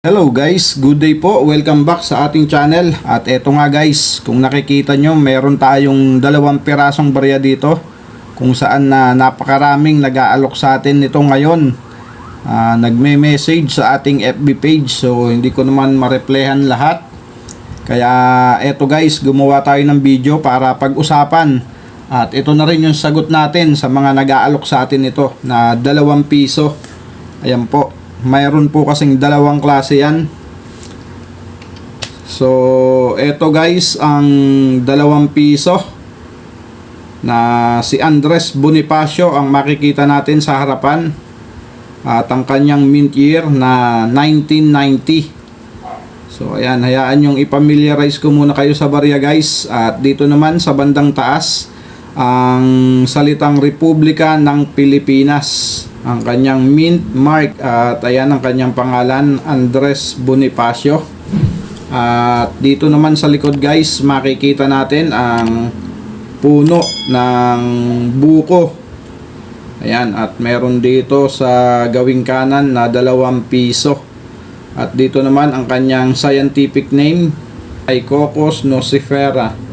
Hello guys, good day po. Welcome back sa ating channel. At eto nga guys, kung nakikita nyo, meron tayong dalawang pirasong barya dito kung saan na napakaraming nag-aalok sa atin nito ngayon. Ah, nagme-message sa ating FB page so hindi ko naman mareplehan lahat. Kaya eto guys, gumawa tayo ng video para pag-usapan. At ito na rin yung sagot natin sa mga nag-aalok sa atin ito na dalawang piso. Ayan po. Mayroon po kasing dalawang klase yan. So, eto guys, ang dalawang piso na si Andres Bonifacio ang makikita natin sa harapan at ang kanyang mint year na 1990. So, ayan, hayaan yung ipamiliarize ko muna kayo sa barya guys. At dito naman sa bandang taas, ang salitang Republika ng Pilipinas. Ang kanyang mint mark at ayan ang kanyang pangalan, Andres Bonifacio. At dito naman sa likod guys, makikita natin ang puno ng buko. Ayan, at meron dito sa gawing kanan na dalawang piso. At dito naman ang kanyang scientific name ay Cocos nocifera.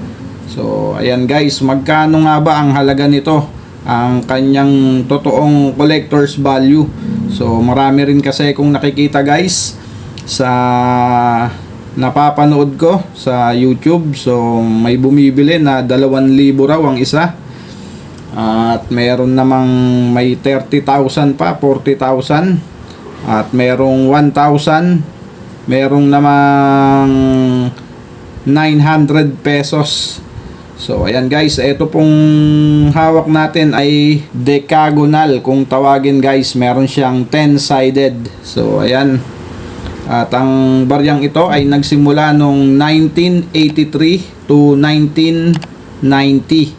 So, ayan guys, magkano nga ba ang halaga nito? Ang kanyang totoong collector's value. So, marami rin kasi kung nakikita guys sa napapanood ko sa YouTube. So, may bumibili na 2,000 raw ang isa. At meron namang may 30,000 pa, 40,000. At merong 1,000. Merong namang 900 pesos. So, ayan guys, ito pong hawak natin ay decagonal. Kung tawagin guys, meron siyang 10-sided. So, ayan. At ang baryang ito ay nagsimula noong 1983 to 1990.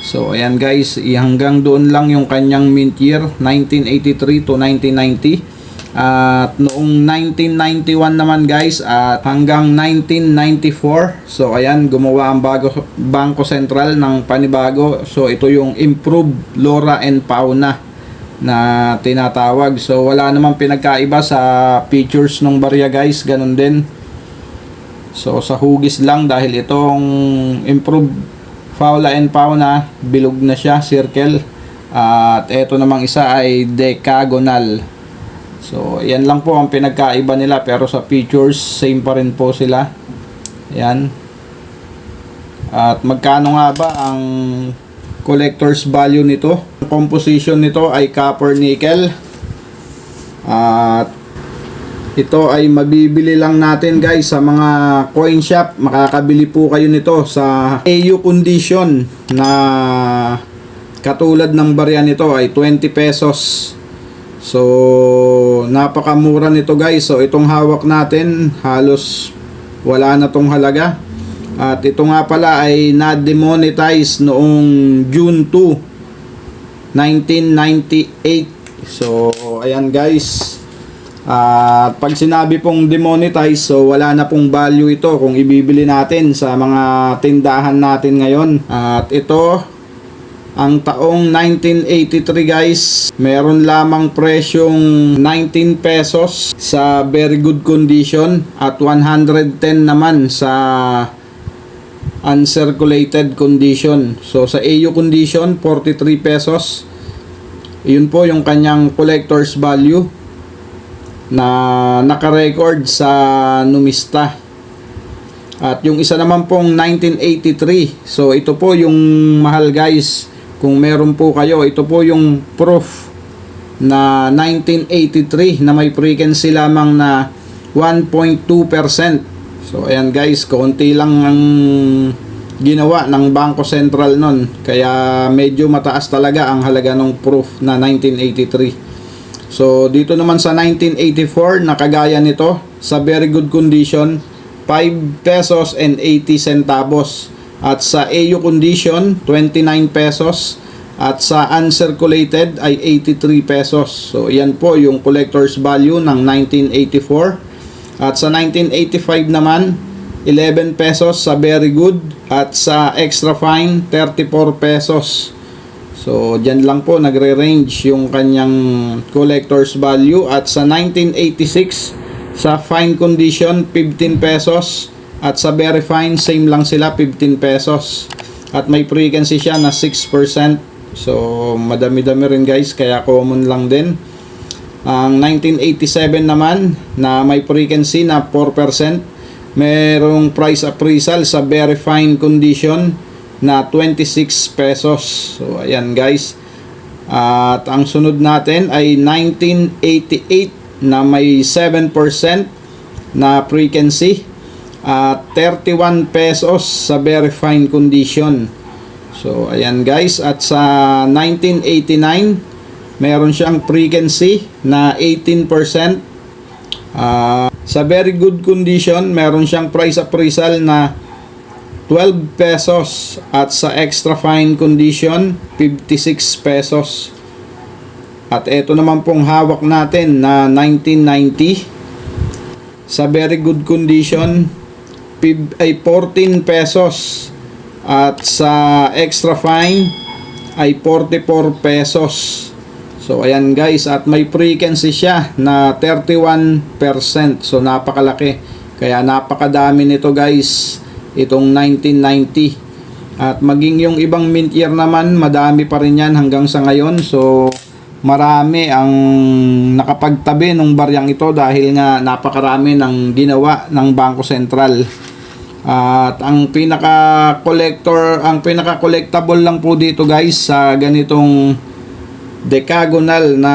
So, ayan guys, hanggang doon lang yung kanyang mint year, 1983 to 1990. At noong 1991 naman guys at hanggang 1994 so ayan gumawa ang bago Bangko Sentral ng panibago. So ito yung improved flora and fauna na tinatawag. So wala namang pinagkaiba sa features ng barya guys ganun din. So sa hugis lang dahil itong improved fauna and fauna bilog na siya circle. At ito namang isa ay decagonal So, yan lang po ang pinagkaiba nila pero sa features same pa rin po sila. Yan. At magkano nga ba ang collector's value nito? Composition nito ay copper nickel. At ito ay mabibili lang natin guys sa mga coin shop. Makakabili po kayo nito sa AU condition na katulad ng barya nito ay 20 pesos. So, napakamura nito guys. So, itong hawak natin, halos wala na tong halaga. At ito nga pala ay na-demonetize noong June 2, 1998. So, ayan guys. At pag sinabi pong demonetize, so wala na pong value ito kung ibibili natin sa mga tindahan natin ngayon. At ito, ang taong 1983 guys, meron lamang presyong 19 pesos sa very good condition at 110 naman sa uncirculated condition. So sa AU condition, 43 pesos. Yun po yung kanyang collector's value na naka-record sa Numista. At yung isa naman pong 1983. So ito po yung mahal guys. Kung meron po kayo, ito po yung proof na 1983 na may frequency lamang na 1.2%. So ayan guys, kaunti lang ang ginawa ng Bangko Sentral nun. Kaya medyo mataas talaga ang halaga ng proof na 1983. So dito naman sa 1984, nakagaya nito sa very good condition, 5 pesos and 80 centavos. At sa AU condition, 29 pesos. At sa uncirculated ay 83 pesos. So, yan po yung collector's value ng 1984. At sa 1985 naman, 11 pesos sa very good. At sa extra fine, 34 pesos. So, dyan lang po nagre-range yung kanyang collector's value. At sa 1986, Sa fine condition, 15 pesos. At sa very same lang sila, 15 pesos. At may frequency siya na 6%. So, madami-dami rin guys, kaya common lang din. Ang 1987 naman, na may frequency na 4%. Merong price appraisal sa very condition na 26 pesos. So, ayan guys. At ang sunod natin ay 1988 na may 7% na frequency at 31 pesos sa very fine condition. So, ayan guys. At sa 1989, meron siyang frequency na 18%. Ah, sa very good condition, meron siyang price appraisal na 12 pesos at sa extra fine condition 56 pesos. At ito naman pong hawak natin na 1990 sa very good condition ay 14 pesos at sa extra fine ay 44 pesos. So ayan guys at may frequency siya na 31%. So napakalaki. Kaya napakadami nito guys itong 1990. At maging yung ibang mint year naman, madami pa rin yan hanggang sa ngayon. So, marami ang nakapagtabi ng baryang ito dahil nga napakarami ng ginawa ng Bangko Sentral. At ang pinaka collector, ang pinaka collectible lang po dito guys sa ganitong decagonal na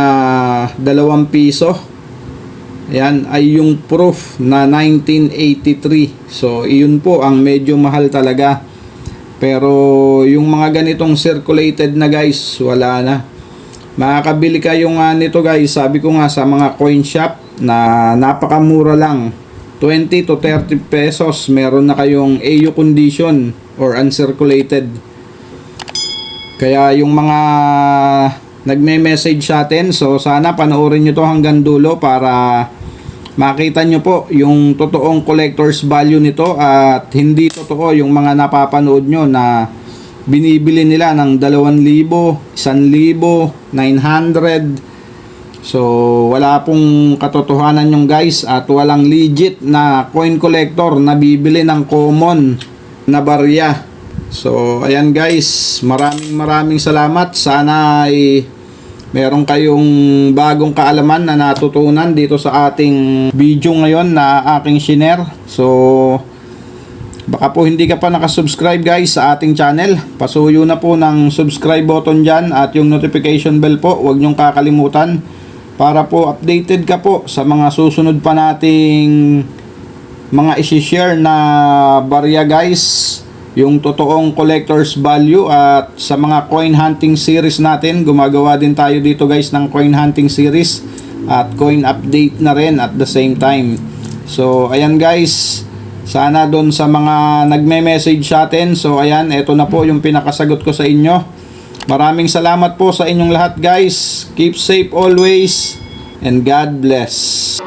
dalawang piso Ayan, ay yung proof na 1983. So, iyon po ang medyo mahal talaga. Pero, yung mga ganitong circulated na guys, wala na. Makakabili kayo nga nito guys, sabi ko nga sa mga coin shop na napakamura lang. 20 to 30 pesos, meron na kayong AU condition or uncirculated. Kaya yung mga nagme-message sa atin, so sana panoorin nyo to hanggang dulo para makita nyo po yung totoong collector's value nito at hindi totoo yung mga napapanood nyo na binibili nila ng 2,000, 1,000, 900. So, wala pong katotohanan yung guys at walang legit na coin collector na bibili ng common na barya. So, ayan guys, maraming maraming salamat. Sana ay meron kayong bagong kaalaman na natutunan dito sa ating video ngayon na aking shiner. So, baka po hindi ka pa nakasubscribe guys sa ating channel. Pasuyo na po ng subscribe button dyan at yung notification bell po. Huwag nyong kakalimutan para po updated ka po sa mga susunod pa nating mga isi-share na barya guys. Yung totoong collector's value at sa mga coin hunting series natin. Gumagawa din tayo dito guys ng coin hunting series at coin update na rin at the same time. So ayan guys. Sana doon sa mga nagme-message sa atin. So ayan eto na po yung pinakasagot ko sa inyo maraming salamat po sa inyong lahat guys. Keep safe always and God bless